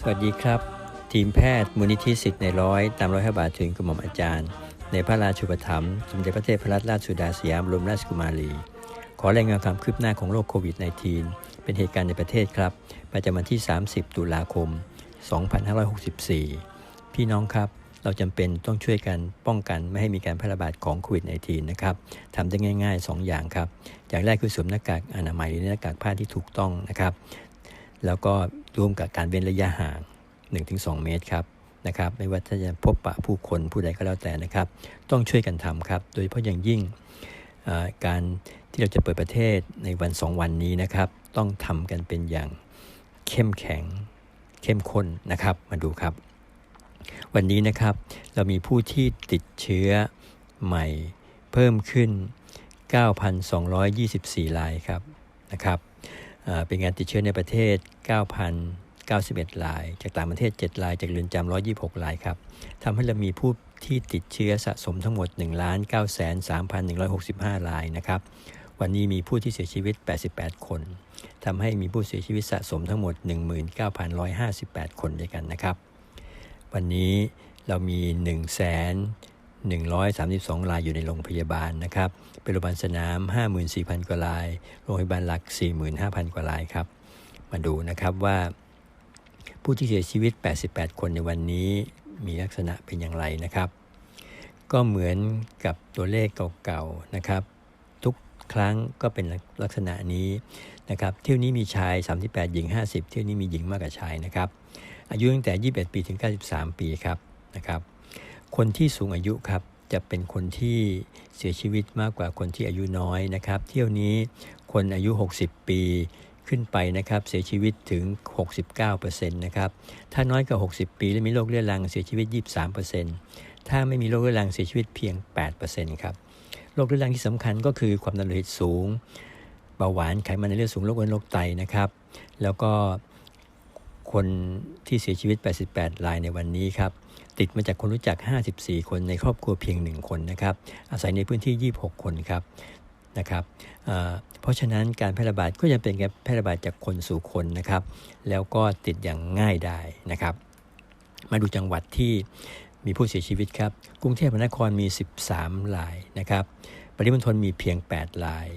สวัสดีครับ ทีมแพทย์มูลนิธิสิทธิ์ในร้อยตามร้อยพระบาทถึงกระหม่อมอาจารย์ ในพระราชูปถัมภ์สมเด็จพระเทพรัตนราชสุดาสยามบรมราชกุมารี ขอรายงานความคืบหน้าของโรคโควิด -19 เป็นเหตุการณ์ในประเทศครับ ประจำวันที่ 30 ตุลาคม 2564 พี่น้องครับเราจำเป็นต้องช่วยกันป้องกันไม่ให้มีการแพร่ระบาดของโควิด -19 นะครับทำได้ง่าย ๆ 2 อย่างครับ อย่างแรกคือสวมหน้ากากอนามัยหรือหน้ากากผ้าที่ถูกต้องนะครับ แล้วก็ร่วมกับการเว้นระยะห่าง 1-2 เมตรครับนะครับไม่ว่าถ้าจะพบปะผู้คนผู้ใดก็แล้วแต่นะครับ ต้องช่วยกันทำครับ โดยเฉพาะอย่างยิ่งการที่เราจะเปิดประเทศในวัน 2 วันนี้นะครับ ต้องทำกันเป็นอย่างเข้มแข็งเข้มข้นนะครับ มาดูครับ วันนี้นะครับเรามีผู้ที่ติดเชื้อใหม่เพิ่มขึ้น 9,224รายครับนะครับ เป็นการติดเชื้อในประเทศ 9,091ราย จากต่างประเทศ 7 ราย จากเรือนจำ126รายครับทำให้เรามีผู้ที่ติดเชื้อสะสมทั้งหมด 1 9 3 1 6 5 รายนะครับ วันนี้มีผู้ที่เสียชีวิต 88 คน ทำให้มีผู้เสียชีวิตสะสมทั้งหมด 19,158 คนด้วยกันนะครับ วันนี้เรามี 1 0 0 0 0 132 รายอยู่ในโรงพยาบาลนะครับ เป็นโรงพยาบาลสนาม 54,000 กว่าราย โรงพยาบาลหลัก 45,000 กว่ารายครับ มาดูนะครับว่า ผู้ที่เสียชีวิต 88 คนในวันนี้มีลักษณะเป็นอย่างไรนะครับ ก็เหมือนกับตัวเลขเก่าๆนะครับ ทุกครั้งก็เป็นลักษณะนี้นะครับ เที่ยวนี้มีชาย 38 หญิง 50 เที่ยวนี้มีหญิงมากกว่าชายนะครับ อายุตั้งแต่ 21 ปีถึง 93 ปีครับนะครับ คนที่สูงอายุครับจะเป็นคนที่เสียชีวิตมากกว่าคนที่อายุน้อยนะครับ เที่ยวนี้คนอายุ 60 ปีขึ้นไปนะครับเสียชีวิตถึง 69%นะครับ ถ้าน้อยกว่า 60 ปีและมีโรคเรื้อรังเสียชีวิต 23%ถ้าไม่มีโรคเรื้อรังเสียชีวิตเพียง 8%ครับ โรคเรื้อรังที่สำคัญก็คือความดันโลหิตสูง เบาหวาน ไขมันในเลือดสูง โรคอ้วนโรคไตนะครับ แล้วก็คนที่เสียชีวิต 88 รายในวันนี้ครับ ติดมาจากคนรู้จัก 54 คนในครอบครัวเพียง 1 คนนะครับอาศัยในพื้นที่ 26 คนครับนะครับเพราะฉะนั้นการแพร่ระบาดก็ยังเป็นการแพร่ระบาดจากคนสู่คนนะครับ แล้วก็ติดอย่างง่ายได้นะครับ มาดูจังหวัดที่มีผู้เสียชีวิตครับ กรุงเทพมหานครมี 13รายนะครับปริมณฑลมีเพียง 8 ราย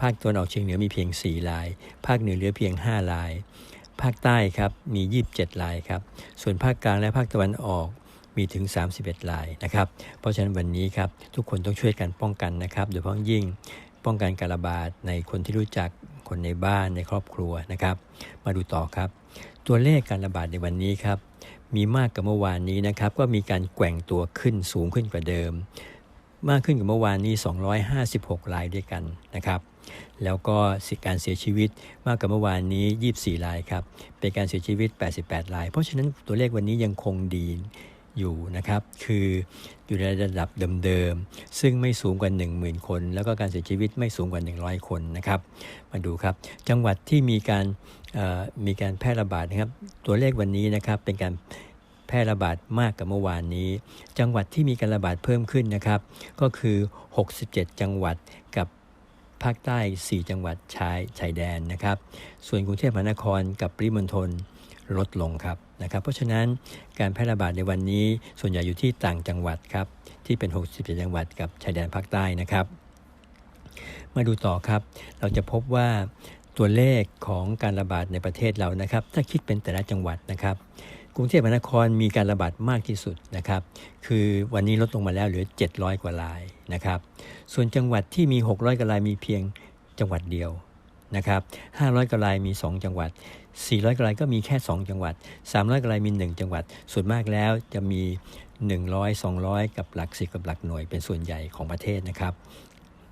ภาคตะวันออกเฉียงเหนือมีเพียง 4 ราย ภาคเหนือเหลือเพียง 5 ราย ภาคใต้ครับมี 27 รายครับ ส่วนภาคกลางและภาคตะวันออก มีถึง 31รายนะครับ เพราะฉะนั้นวันนี้ครับทุกคนต้องช่วยกันป้องกันนะครับโดยเฉพาะยิ่งป้องกันการระบาดในคนที่รู้จักคนในบ้านในครอบครัวนะครับ มาดูต่อครับ ตัวเลขการระบาดในวันนี้ครับมีมากกว่าเมื่อวานนี้นะครับ ก็มีการแกว่งตัวขึ้นสูงขึ้นกว่าเดิม มากขึ้นกว่าเมื่อวานนี้ 256 รายด้วยกันนะครับ แล้วก็สิการเสียชีวิตมากกว่าเมื่อวานนี้ 24 รายครับ เป็นการเสียชีวิต 88 ราย เพราะฉะนั้นตัวเลขวันนี้ยังคงดี อยู่นะครับ คืออยู่ในระดับเดิมๆ ซึ่งไม่สูงกว่า 10,000 คน แล้วก็การเสียชีวิตไม่สูงกว่า 100 คนนะครับ มาดูครับ จังหวัดที่มีการมีการแพร่ระบาดนะครับ ตัวเลขวันนี้นะครับเป็นการแพร่ระบาดมากกว่าเมื่อวานนี้ จังหวัดที่มีการระบาดเพิ่มขึ้นนะครับ ก็คือ 67 จังหวัดกับภาคใต้ 4 จังหวัดชายชายแดนนะครับ ส่วนกรุงเทพมหานครกับปริมณฑล ลดลงครับนะครับ เพราะฉะนั้นการแพร่ระบาดในวันนี้ส่วนใหญ่อยู่ที่ต่างจังหวัดครับที่เป็น 67 จังหวัดกับชายแดนภาคใต้นะครับ มาดูต่อครับ เราจะพบว่าตัวเลขของการระบาดในประเทศเรานะครับ ถ้าคิดเป็นแต่ละจังหวัดนะครับกรุงเทพมหานครมีการระบาดมากที่สุดนะครับ คือวันนี้ลดลงมาแล้วเหลือ 700 กว่ารายนะครับ ส่วนจังหวัดที่มี 600 กว่ารายมีเพียงจังหวัดเดียวนะครับ 500 กว่ารายมี 2 จังหวัด 400กว่ารายก็มีแค่ 2 จังหวัด 300กว่ารายมี 1 จังหวัด ส่วนมากแล้วจะมี 100 200 กับหลักสิบกับหลักหน่วยเป็นส่วนใหญ่ของประเทศนะครับ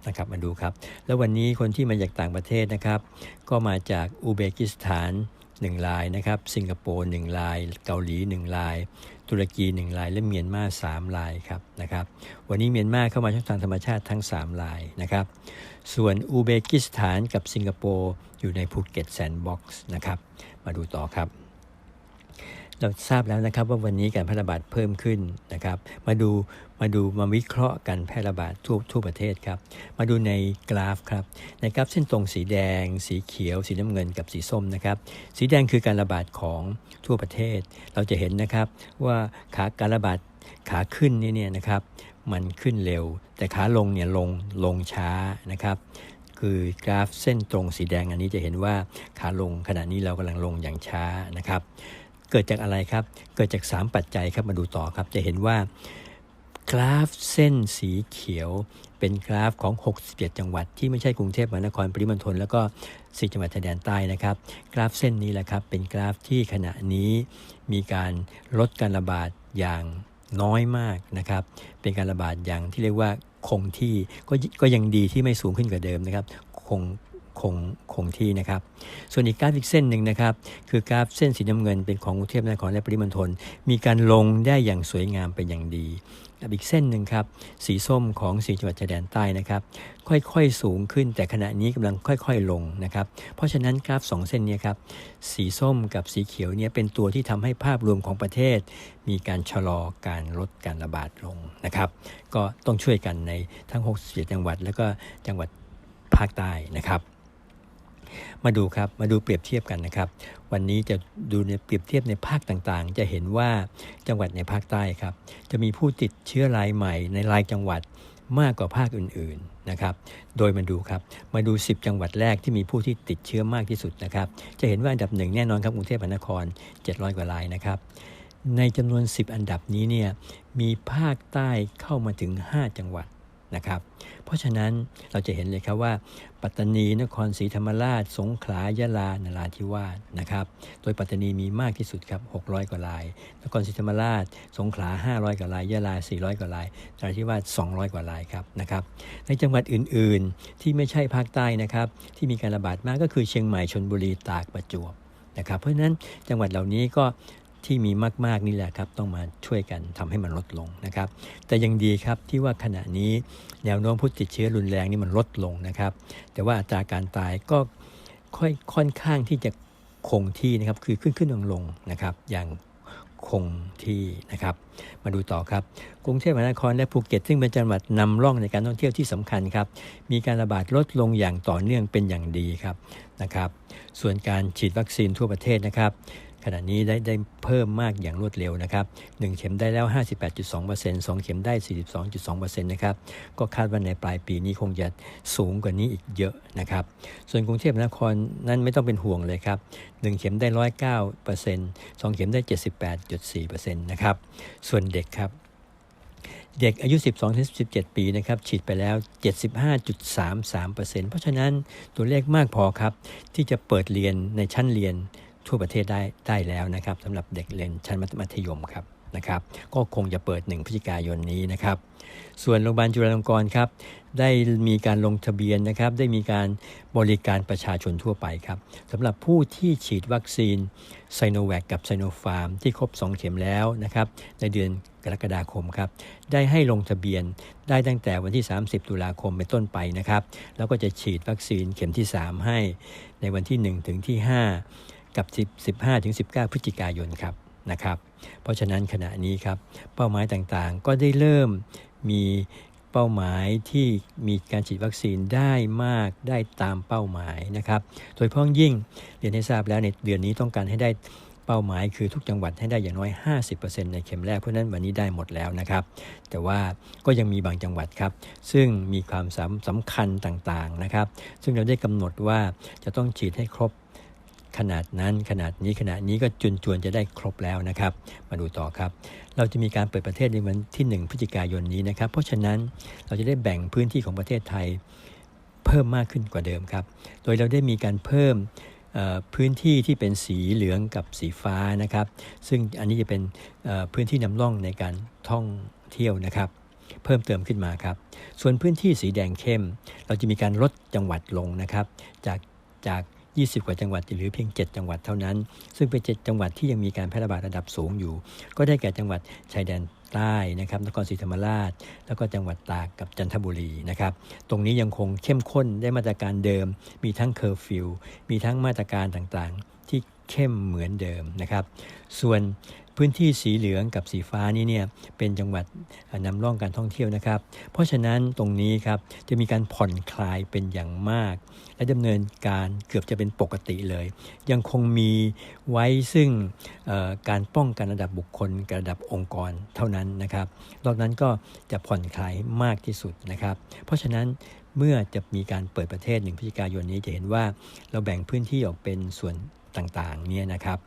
นะครับมาดูครับ แล้ววันนี้คนที่มาจากต่างประเทศนะครับ ก็มาจากอุเบกิสถาน1รายนะครับ สิงคโปร์1ราย เกาหลี1ราย ตุรกี1ลายและเมียนมา3ลายครับนะครับ วันนี้เมียนมาเข้ามาช่องทางธรรมชาติทั้ง 3 ลายนะครับ ส่วนอุเบกิสถานกับสิงคโปร์อยู่ในภูเก็ตแซนด์บ็อกซ์นะครับ มาดูต่อครับ เราทราบแล้วนะครับว่าวันนี้การแพร่ระบาดเพิ่มขึ้นนะครับ มาดูมาดูมาวิเคราะห์การแพร่ระบาดทั่วทั่วประเทศครับ มาดูในกราฟครับในกราฟเส้นตรงสีแดง สีเขียว สีน้ำเงินกับสีส้มนะครับ สีแดงคือการระบาดของทั่วประเทศ เราจะเห็นนะครับว่าขาการระบาดขาขึ้นนี่เนี่ยนะครับมันขึ้นเร็ว แต่ขาลงเนี่ยลงลงช้านะครับคือกราฟเส้นตรงสีแดงอันนี้จะเห็นว่าขาลงขณะนี้เรากำลังลงอย่างช้านะครับ เกิดจากอะไรครับ เกิดจาก 3 ปัจจัยครับมาดูต่อครับ จะเห็นว่ากราฟเส้นสีเขียว เป็นกราฟของ 67 จังหวัด ที่ไม่ใช่กรุงเทพมหานครปริมณฑลแล้วก็สีจังหวัดชายแดนใต้นะครับ กราฟเส้นนี้แหละครับเป็นกราฟที่ขณะนี้มีการลดการระบาดอย่างน้อยมากนะครับ เป็นการระบาดอย่างที่เรียกว่าคงที่ก็ก็ยังดีที่ไม่สูงขึ้นกว่าเดิมนะครับ คง คงคงที่นะครับ ส่วนอีกกราฟอีกเส้นหนึ่งนะครับ คือกราฟเส้นสีน้ำเงินเป็นของกรุงเทพมหานครและปริมณฑลมีการลงได้อย่างสวยงามเป็นอย่างดีอีกเส้นหนึ่งครับ สีส้มของสีจังหวัดชายแดนใต้นะครับ ค่อยๆสูงขึ้นแต่ขณะนี้กำลังค่อยๆลงนะครับ เพราะฉะนั้นกราฟ 2 เส้นนี้ครับ สีส้มกับสีเขียวเนี่ยเป็นตัวที่ทำให้ภาพรวมของประเทศ มีการชะลอการลดการระบาดลงนะครับ ก็ต้องช่วยกันในทั้ง 67 จังหวัด แล้วก็จังหวัดภาคใต้นะครับ มาดูครับ มาดูเปรียบเทียบกันนะครับ วันนี้จะดูในเปรียบเทียบในภาคต่างๆ จะเห็นว่าจังหวัดในภาคใต้ครับ จะมีผู้ติดเชื้อรายใหม่ในรายจังหวัดมากกว่าภาคอื่นๆนะครับ โดยมาดูครับ มาดู 10 จังหวัดแรกที่มีผู้ที่ติดเชื้อมากที่สุดนะครับ จะเห็นว่าอันดับหนึ่งแน่นอนครับกรุงเทพมหานคร 700 กว่ารายนะครับ ในจำนวน 10 อันดับนี้เนี่ย มีภาคใต้เข้ามาถึง 5 จังหวัด นะครับ เพราะฉะนั้นเราจะเห็นเลยครับว่า ปัตตานีนครศรีธรรมราช สงขลายะลานราธิวาสนะครับ โดยปัตตานีมีมากที่สุดครับ 600 กว่าราย นครศรีธรรมราช สงขลา 500 กว่ารายยะลา 400 กว่ารายนราธิวาส 200 กว่ารายครับนะครับในจังหวัดอื่นๆ ที่ไม่ใช่ภาคใต้นะครับ ที่มีการระบาดมากก็คือเชียงใหม่ชนบุรีตากประจวบนะครับเพราะฉะนั้นจังหวัดเหล่านี้ก็ ที่มีมาก ๆ นี่แหละครับ ต้องมาช่วยกันทำให้มันลดลงนะครับ แต่ยังดีครับที่ว่าขณะนี้แนวโน้มผู้ติดเชื้อรุนแรงนี่มันลดลงนะครับ แต่ว่าอัตราการตายก็ค่อยค่อนข้างที่จะคงที่นะครับ คือขึ้นขึ้นลงลงนะครับ อย่างคงที่นะครับ มาดูต่อครับ กรุงเทพมหานครและภูเก็ต ซึ่งเป็นจังหวัดนำร่องในการท่องเที่ยวที่สำคัญครับ มีการระบาดลดลงอย่างต่อเนื่องเป็นอย่างดีครับนะครับ ส่วนการฉีดวัคซีนทั่วประเทศนะครับ ขณะนี้ได้ได้เพิ่มมากอย่างรวดเร็วนะครับ 1 เข็มได้แล้ว 58.2% 2 เข็มได้ 42.2%นะครับ ก็คาดว่าในปลายปีนี้คงจะสูงกว่านี้อีกเยอะนะครับ ส่วนกรุงเทพมหานครนั้นไม่ต้องเป็นห่วงเลยครับ 1 เข็มได้ 109% 2 เข็มได้ 78.4%นะครับ ส่วนเด็กครับเด็กอายุ 12-17 ปีนะครับฉีดไปแล้ว 75.33%เพราะฉะนั้นตัวเลขมากพอครับ ที่จะเปิดเรียนในชั้นเรียน ทั่วประเทศได้ได้แล้วนะครับสำหรับเด็กเรียนชั้นมัธยมครับนะครับ ก็คงจะเปิด 1พฤศจิกายนนี้นะครับ ส่วนโรงพยาบาลจุฬาลงกรณ์ครับ ได้มีการลงทะเบียนนะครับ ได้มีการบริการประชาชนทั่วไปครับสำหรับผู้ที่ฉีดวัคซีนไซโนแวคกับไซโนฟาร์มที่ครบ 2 เข็มแล้วนะครับ ในเดือนกรกฎาคมครับ ได้ให้ลงทะเบียนได้ตั้งแต่วันที่ 30 ตุลาคมเป็นต้นไปนะครับ แล้วก็จะฉีดวัคซีนเข็มที่ 3 ให้ในวันที่ 1 ถึงที่ 5 กับ 15ถึง19 พฤศจิกายนครับนะครับ เพราะฉะนั้นขณะนี้ครับเป้าหมายต่างๆ ก็ได้เริ่มมีเป้าหมายที่มีการฉีดวัคซีนได้มากได้ตามเป้าหมายนะครับ โดยพ้องยิ่งเรียนให้ทราบแล้วในเดือนนี้ต้องการให้ได้เป้าหมายคือทุกจังหวัดให้ได้อย่างน้อย 50%ในเข็มแรกเพราะนั้นวันนี้ได้หมดแล้วนะครับ แต่ว่าก็ยังมีบางจังหวัดครับ ซึ่งมีความสำสำคัญต่างๆนะครับ ซึ่งเราได้กำหนดว่าจะต้องฉีดให้ครบ ขนาดนั้นขนาดนี้ขนาดนี้ก็จุนจวนจะได้ครบแล้วนะครับ มาดูต่อครับ เราจะมีการเปิดประเทศในวันที่ 1 พฤศจิกายนนี้นะครับ เพราะฉะนั้นเราจะได้แบ่งพื้นที่ของประเทศไทยเพิ่มมากขึ้นกว่าเดิมครับ โดยเราได้มีการเพิ่มพื้นที่ที่เป็นสีเหลืองกับสีฟ้านะครับ ซึ่งอันนี้จะเป็นพื้นที่นำร่องในการท่องเที่ยวนะครับ เพิ่มเติมขึ้นมาครับ ส่วนพื้นที่สีแดงเข้ม เราจะมีการลดจังหวัดลงนะครับ จากจาก 20 กว่าจังหวัดหรือเพียง 7 จังหวัดเท่านั้น ซึ่งเป็น 7 จังหวัดที่ยังมีการแพร่ระบาดระดับสูงอยู่ ก็ได้แก่จังหวัดชายแดนใต้นะครับนครศรีธรรมราช แล้วก็จังหวัดตากกับจันทบุรีนะครับตรงนี้ยังคงเข้มข้นได้มาตรการเดิม มีทั้งเคอร์ฟิวมีทั้งมาตรการต่างๆ ที่เข้มเหมือนเดิมนะครับ ส่วน พื้นที่สีเหลืองกับสีฟ้านี่เนี่ยเป็นจังหวัดนำร่องการท่องเที่ยวนะครับ เพราะฉะนั้นตรงนี้ครับจะมีการผ่อนคลายเป็นอย่างมาก และดำเนินการเกือบจะเป็นปกติเลย ยังคงมีไว้ซึ่งการป้องกันระดับบุคคลกับระดับองค์กรเท่านั้นนะครับนอกนั้นก็จะผ่อนคลายมากที่สุดนะครับ เพราะฉะนั้นเมื่อจะมีการเปิดประเทศหนึ่งพฤศจิกายนนี้จะเห็นว่าเราแบ่งพื้นที่ออกเป็นส่วนต่างๆเนี่ยนะครับ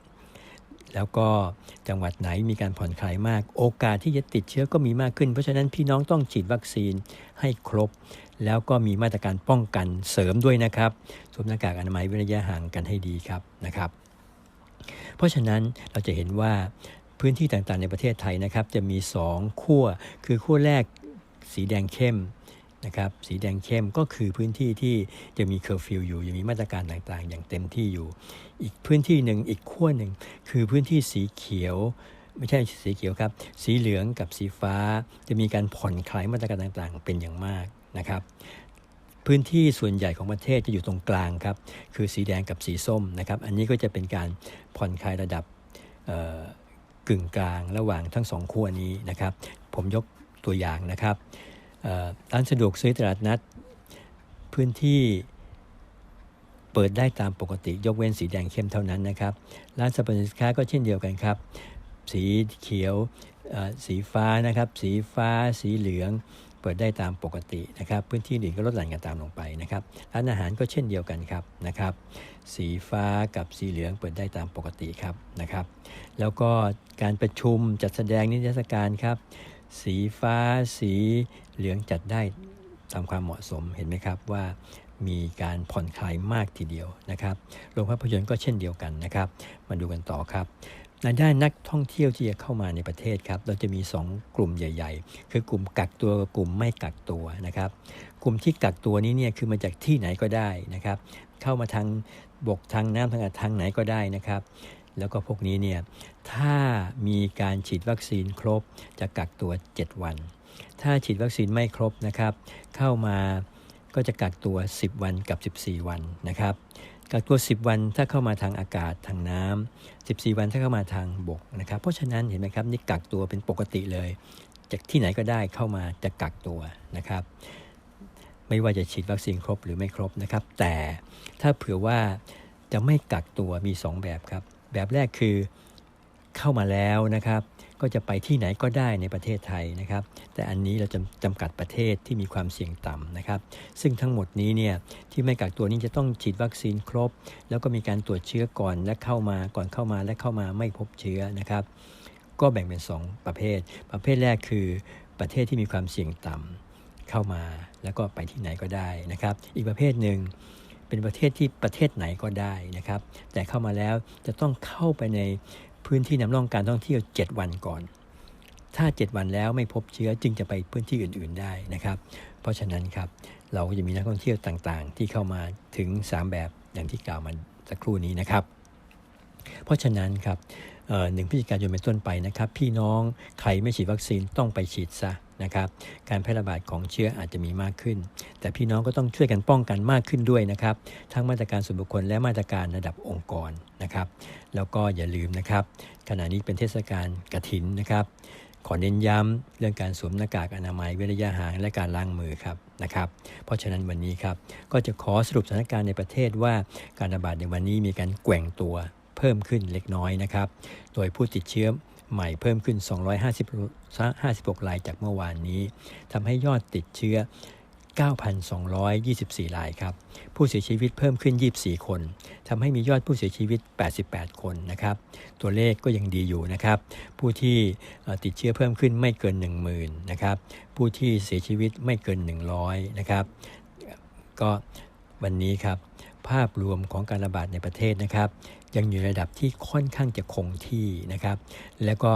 แล้วก็จังหวัดไหนมีการผ่อนคลายมาก โอกาสที่จะติดเชื้อก็มีมากขึ้น เพราะฉะนั้นพี่น้องต้องฉีดวัคซีนให้ครบ แล้วก็มีมาตรการป้องกันเสริมด้วยนะครับสวมหน้ากากอนามัยเว้นระยะห่างกันให้ดีครับนะครับ เพราะฉะนั้นเราจะเห็นว่าพื้นที่ต่างๆในประเทศไทยนะครับ จะมี 2 ขั้วคือขั้วแรกสีแดงเข้ม นะครับสีแดงเข้มก็คือพื้นที่ที่จะมีเคอร์ฟิวอยู่ยังมีมาตรการต่างๆ อย่างเต็มที่อยู่ อีกพื้นที่หนึ่งอีกขั้วหนึ่งคือพื้นที่สีเขียวไม่ใช่สีเขียวครับ สีเหลืองกับสีฟ้าจะมีการผ่อนคลายมาตรการต่างๆ เป็นอย่างมากนะครับ พื้นที่ส่วนใหญ่ของประเทศจะอยู่ตรงกลางครับ คือสีแดงกับสีส้มนะครับ อันนี้ก็จะเป็นการผ่อนคลายระดับกึ่งกลางระหว่างทั้งสองขั้วนี้นะครับ ผมยกตัวอย่างนะครับ ร้านสะดวกซื้อตลาดนัด พื้นที่เปิดได้ตามปกติยกเว้นสีแดงเข้มเท่านั้นนะครับ ร้านสรรพสินค้าก็เช่นเดียวกันครับ สีเขียวสีฟ้านะครับ สีฟ้า สีเหลือง เปิดได้ตามปกตินะครับ พื้นที่อื่นก็ลดหลั่นกันตามลงไปนะครับ ร้านอาหารก็เช่นเดียวกันครับนะครับ สีฟ้ากับสีเหลืองเปิดได้ตามปกติครับนะครับ แล้วก็การประชุมจัดแสดงนิทรรศการครับ สีฟ้าสีเหลืองจัดได้ตามความเหมาะสมเห็นไหมครับว่ามีการผ่อนคลายมากทีเดียวนะครับโรงภาพยนตร์ก็เช่นเดียวกันนะครับ มาดูกันต่อครับในด้านนักท่องเที่ยวที่จะเข้ามาในประเทศครับ เราจะมี 2 กลุ่มใหญ่ ๆ คือกลุ่มกักตัวกับกลุ่มไม่กักตัวนะครับ กลุ่มที่กักตัวนี้เนี่ยคือมาจากที่ไหนก็ได้นะครับ เข้ามาทางบกทางน้ำทางอากาศทางไหนก็ได้นะครับ แล้วก็พวกนี้เนี่ย ถ้ามีการฉีดวัคซีนครบจะกักตัว 7 วัน ถ้าฉีดวัคซีนไม่ครบนะครับ เข้ามาก็จะกักตัว 10 วันกับ 14 วันนะครับกักตัว 10 วันถ้าเข้ามาทางอากาศทางน้ำ14 วันถ้าเข้ามาทางบกนะครับ เพราะฉะนั้นเห็นไหมครับนี่กักตัวเป็นปกติเลย จากที่ไหนก็ได้เข้ามาจะกักตัวนะครับ ไม่ว่าจะฉีดวัคซีนครบหรือไม่ครบนะครับ แต่ถ้าเผื่อว่าจะไม่กักตัวมี 2 แบบครับ แบบแรกคือ เข้ามาแล้วนะครับ ก็จะไปที่ไหนก็ได้ในประเทศไทยนะครับ แต่อันนี้เราจะจำกัดประเทศที่มีความเสี่ยงต่ำนะครับ ซึ่งทั้งหมดนี้เนี่ยที่ไม่กักตัวนี้จะต้องฉีดวัคซีนครบ แล้วก็มีการตรวจเชื้อก่อนและเข้ามาก่อนเข้ามาและเข้ามาไม่พบเชื้อนะครับ ก็แบ่งเป็น 2 ประเภท ประเภทแรกคือประเทศที่มีความเสี่ยงต่ำเข้ามาแล้วก็ไปที่ไหนก็ได้นะครับ อีกประเภทหนึ่งเป็นประเทศที่ประเทศไหนก็ได้นะครับ แต่เข้ามาแล้วจะต้องเข้าไปใน พื้นที่นำร่องการท่องเที่ยว 7 วันก่อน ถ้า 7 วันแล้วไม่พบเชื้อจึงจะไปพื้นที่อื่น ๆได้นะครับ เพราะฉะนั้นครับเราก็จะมีนักท่องเที่ยวต่างๆ ที่เข้ามาถึง 3 แบบอย่างที่กล่าวมาสักครู่นี้นะครับ เพราะฉะนั้นครับหนึ่งพฤศจิกายนเป็นต้นไปนะครับ พี่น้องใครไม่ฉีดวัคซีนต้องไปฉีดซะ นะครับการแพร่ระบาดของเชื้ออาจจะมีมากขึ้น แต่พี่น้องก็ต้องช่วยกันป้องกันมากขึ้นด้วยนะครับทั้งมาตรการส่วนบุคคลและมาตรการระดับองค์กรนะครับแล้วก็อย่าลืมนะครับ ขณะนี้เป็นเทศกาลกระถินนะครับขอเน้นย้ำเรื่องการสวมหน้ากากอนามัยเว้นระยะห่างและการล้างมือครับนะครับ เพราะฉะนั้นวันนี้ครับก็จะขอสรุปสถานการณ์ในประเทศว่าการระบาดในวันนี้มีการแกว่งตัวเพิ่มขึ้นเล็กน้อยนะครับ โดยผู้ติดเชื้อ ใหม่เพิ่มขึ้น 256รายจากเมื่อวานนี้ทำให้ยอดติดเชื้อ 9,224 รายครับ ผู้เสียชีวิตเพิ่มขึ้น 24 คนทำให้มียอดผู้เสียชีวิต 88 คนนะครับ ตัวเลขก็ยังดีอยู่นะครับ ผู้ที่ติดเชื้อเพิ่มขึ้นไม่เกิน 10,000นะครับ ผู้ที่เสียชีวิตไม่เกิน 100 นะครับ ก็วันนี้ครับ ภาพรวมของการระบาดในประเทศนะครับ ยังอยู่ระดับที่ค่อนข้างจะคงที่นะครับ แล้วก็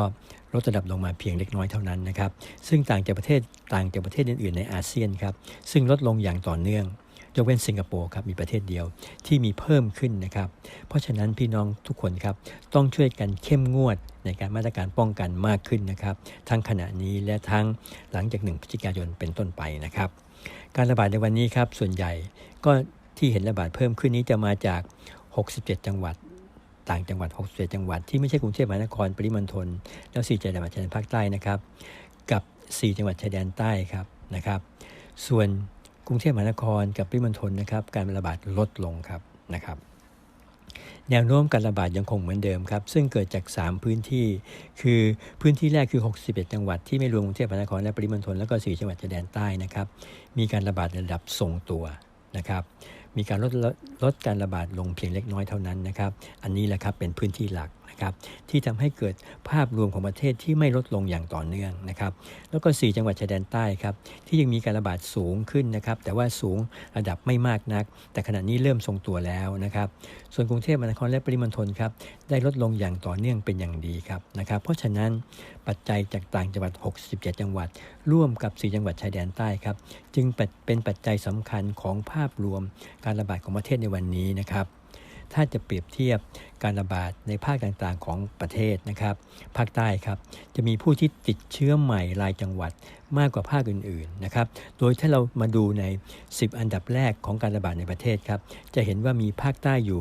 ลดระดับลงมาเพียงเล็กน้อยเท่านั้นนะครับ ซึ่งต่างจากประเทศต่างจากประเทศอื่นๆในอาเซียนครับ ซึ่งลดลงอย่างต่อเนื่องยกเว้นสิงคโปร์ครับมีประเทศเดียวที่มีเพิ่มขึ้นนะครับ เพราะฉะนั้นพี่น้องทุกคนครับต้องช่วยกันเข้มงวดในการมาตรการป้องกันมากขึ้นนะครับ ทั้งขณะนี้และทั้งหลังจากหนึ่งพฤศจิกายนเป็นต้นไปนะครับ การระบาดในวันนี้ครับส่วนใหญ่ก็ ที่เห็นระบาดเพิ่มขึ้นนี้จะมาจาก 67 จังหวัด ต่างจังหวัด61จังหวัด ที่ไม่ใช่กรุงเทพมหานคร ปริมณฑล แล้ว4จังหวัดชายแดนภาคใต้นะครับ กับ 4 จังหวัดชายแดนใต้ครับนะครับ ส่วนกรุงเทพมหานครกับปริมณฑลนะครับ การระบาดลดลงครับนะครับ แนวโน้มการระบาดยังคงเหมือนเดิมครับ ซึ่งเกิดจาก 3 พื้นที่ คือพื้นที่แรกคือ 61 จังหวัดที่ไม่รวมกรุงเทพมหานครและปริมณฑลแล้วก็ 4 จังหวัดชายแดนใต้นะครับ มีการระบาดระดับทรงตัวนะครับ มีการลดลดการระบาดลงเพียงเล็กน้อยเท่านั้นนะครับ อันนี้แหละครับเป็นพื้นที่หลัก นะครับที่ทำให้เกิดภาพรวมของประเทศที่ไม่ลดลงอย่างต่อเนื่องนะครับแล้วก็ 4 จังหวัดชายแดนใต้ครับที่ยังมีการระบาดสูงขึ้นนะครับแต่ว่าสูงระดับไม่มากนัก แต่ขณะนี้เริ่มทรงตัวแล้วนะครับส่วนกรุงเทพมหานครและปริมณฑลครับได้ลดลงอย่างต่อเนื่องเป็นอย่างดีครับนะครับเพราะฉะนั้นปัจจัยจากต่างจังหวัด 67 จังหวัด ร่วมกับ 4 จังหวัดชายแดนใต้ครับจึงเป็นปัจจัยสำคัญของภาพรวมการระบาดของประเทศในวันนี้นะครับ ถ้าจะเปรียบเทียบการระบาดในภาคต่างๆของประเทศนะครับ ภาคใต้ครับ จะมีผู้ที่ติดเชื้อใหม่รายจังหวัดมากกว่าภาคอื่นๆนะครับ โดยถ้าเรามาดูใน 10 อันดับแรกของการระบาดในประเทศครับ จะเห็นว่ามีภาคใต้อยู่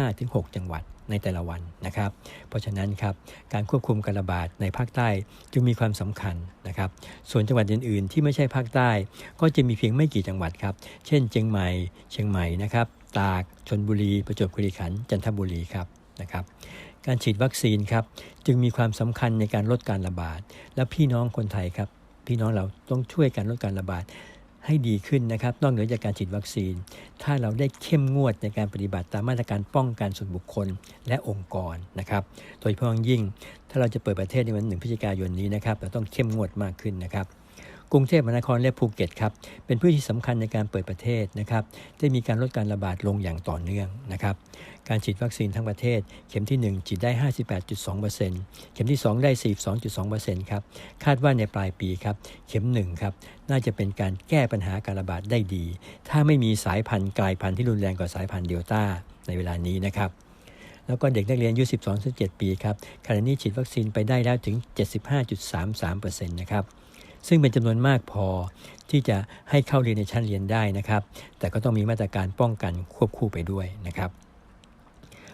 5-6 จังหวัดในแต่ละวันนะครับ เพราะฉะนั้นครับการควบคุมการระบาดในภาคใต้จึงมีความสำคัญนะครับ ส่วนจังหวัดอื่น ๆ ที่ไม่ใช่ภาคใต้ ก็จะมีเพียงไม่กี่จังหวัดครับ เช่น เชียงใหม่ เชียงใหม่นะครับ ตากชนบุรี ประจวบคีรีขันธ์จันทบุรีครับนะครับการฉีดวัคซีนครับจึงมีความสำคัญในการลดการระบาด และพี่น้องคนไทยครับพี่น้องเราต้องช่วยกันลดการระบาดให้ดีขึ้นนะครับนอกเหนือจากการฉีดวัคซีน ถ้าเราได้เข้มงวดในการปฏิบัติตามมาตรการป้องกันส่วนบุคคลและองค์กรนะครับโดยเฉพาะยิ่ง ถ้าเราจะเปิดประเทศในวันหนึ่งพฤศจิกายนนี้นะครับเราต้องเข้มงวดมากขึ้นนะครับ กรุงเทพมหานครและภูเก็ตครับเป็นพื้นที่สำคัญในการเปิดประเทศนะครับได้มีการลดการระบาดลงอย่างต่อเนื่องนะครับการฉีดวัคซีนทั้งประเทศ เข็มที่ 1 ฉีดได้ 58.2%เข็มที่ 2 ได้ 42.2%ครับคาดว่าในปลายปีครับเข็ม1ครับน่าจะเป็นการแก้ปัญหาการระบาดได้ดี ถ้าไม่มีสายพันธุ์กลายพันธุ์ที่รุนแรงกว่าสายพันธุ์เดลต้าในเวลานี้นะครับแล้วก็เด็กนักเรียนอายุ12-17 ปีครับขณะนี้ฉีดวัคซีนไปได้แล้วถึง 75.33%นะครับ ซึ่งเป็นจำนวนมากพอที่จะให้เข้าเรียนในชั้นเรียนได้นะครับ แต่ก็ต้องมีมาตรการป้องกันควบคู่ไปด้วยนะครับ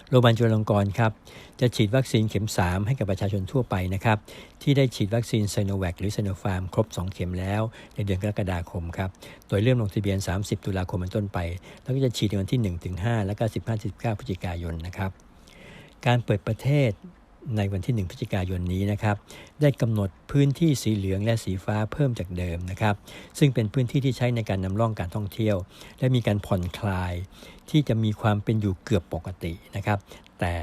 โรงพยาบาลจุฬาลงกรณ์ครับจะฉีดวัคซีนเข็ม 3 ให้กับประชาชนทั่วไปนะครับที่ได้ฉีดวัคซีนไซโนแวคหรือไซโนฟาร์มครบ 2 เข็มแล้ว ในเดือนกรกฎาคมครับโดยเริ่มลงทะเบียน 30 ตุลาคมเป็นต้นไป แล้วก็จะฉีดในวันที่ 1-5 แล้วก็ 15-19 พฤศจิกายนนะครับการเปิดประเทศ ในวันที่ 1 พฤศจิกายนนี้นะครับ ได้กำหนดพื้นที่สีเหลืองและสีฟ้าเพิ่มจากเดิมนะครับ ซึ่งเป็นพื้นที่ที่ใช้ในการนำร่องการท่องเที่ยว และมีการผ่อนคลาย ที่จะมีความเป็นอยู่เกือบปกตินะครับ แต่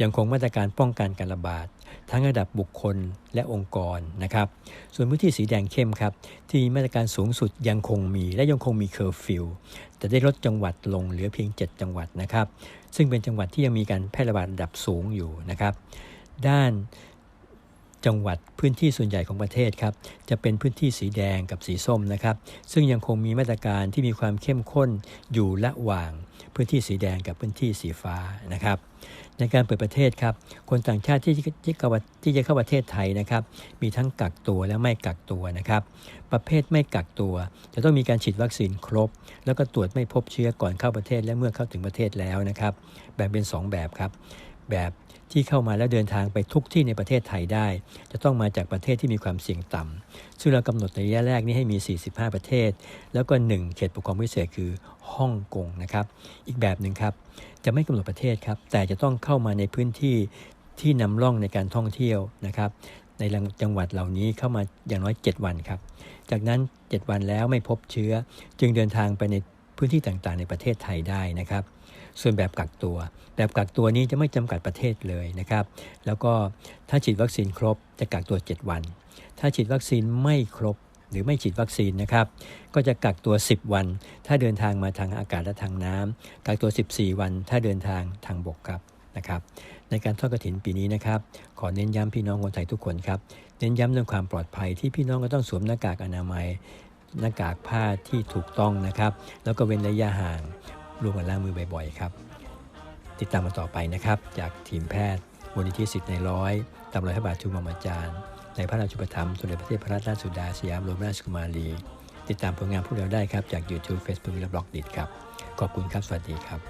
ยังคงมาตรการป้องกันการระบาด ทั้งระดับบุคคลและองค์กรนะครับ ส่วนพื้นที่สีแดงเข้มครับ ที่มาตรการสูงสุดยังคงมีและยังคงมีเคอร์ฟิวแต่ได้ลดจังหวัดลงเหลือเพียง 7 จังหวัดนะครับ ซึ่งเป็นจังหวัดที่ยังมีการแพร่ระบาดระดับสูงอยู่นะครับ ด้านจังหวัดพื้นที่ส่วนใหญ่ของประเทศครับจะเป็นพื้นที่สีแดงกับสีส้มนะครับซึ่งยังคงมีมาตรการที่มีความเข้มข้นอยู่ระหว่างพื้นที่สีแดงกับพื้นที่สีฟ้านะครับในการเปิดประเทศครับคนต่างชาติที่ที่ที่จะเข้าประเทศไทยนะครับมีทั้งกักตัวและไม่กักตัวนะครับประเภทไม่กักตัว จะต้องมีการฉีดวัคซีนครบ แล้วก็ตรวจไม่พบเชื้อก่อนเข้าประเทศและเมื่อเข้าถึงประเทศแล้วนะครับแบ่งเป็น 2 แบบครับ แบบที่เข้ามาแล้วเดินทางไปทุกที่ในประเทศไทยได้ จะต้องมาจากประเทศที่มีความเสี่ยงต่ำซึ่งเรากำหนดในระยะแรกนี้ให้มี 45 ประเทศ แล้วก็ 1 เขตปกครองพิเศษคือฮ่องกงนะครับ อีกแบบหนึ่งครับ จะไม่กำหนดประเทศครับ แต่จะต้องเข้ามาในพื้นที่ที่นำร่องในการท่องเที่ยวนะครับ ในจังหวัดเหล่านี้เข้ามาอย่างน้อย 7 วันครับ จากนั้น 7 วันแล้วไม่พบเชื้อ จึงเดินทางไปในพื้นที่ต่างๆ ในประเทศไทยได้นะครับ ส่วนแบบกักตัว แบบกักตัวนี้จะไม่จำกัดประเทศเลยนะครับ แล้วก็ถ้าฉีดวัคซีนครบจะกักตัว 7 วัน ถ้าฉีดวัคซีนไม่ครบหรือไม่ฉีดวัคซีนนะครับ ก็จะกักตัว 10 วัน ถ้าเดินทางมาทางอากาศและทางน้ำกักตัว 14 วัน ถ้าเดินทางทางบกครับนะครับ ในการทอดกระถินปีนี้นะครับ ขอเน้นย้ำพี่น้องคนไทยทุกคนครับ เน้นย้ำเรื่องความปลอดภัยที่พี่น้องก็ต้องสวมหน้ากากอนามัยหน้ากากผ้าที่ถูกต้องนะครับ แล้วก็เว้นระยะห่าง ร่วมกันล้างมือบ่อยๆครับ ติดตามมาต่อไปนะครับ จากทีมแพทย์มูลนิธิสิทธิ์ในร้อยตำรอยพระบาททุมอาจารย์ในพระราชุปถัมภ์สมเด็จพระเทพรัตนราชสุดาสยามรมราชกุมารี ติดตามผลงานพวกเราได้ครับ จาก YouTube Facebook และบล็อกดิครับ ขอบคุณครับ สวัสดีครับ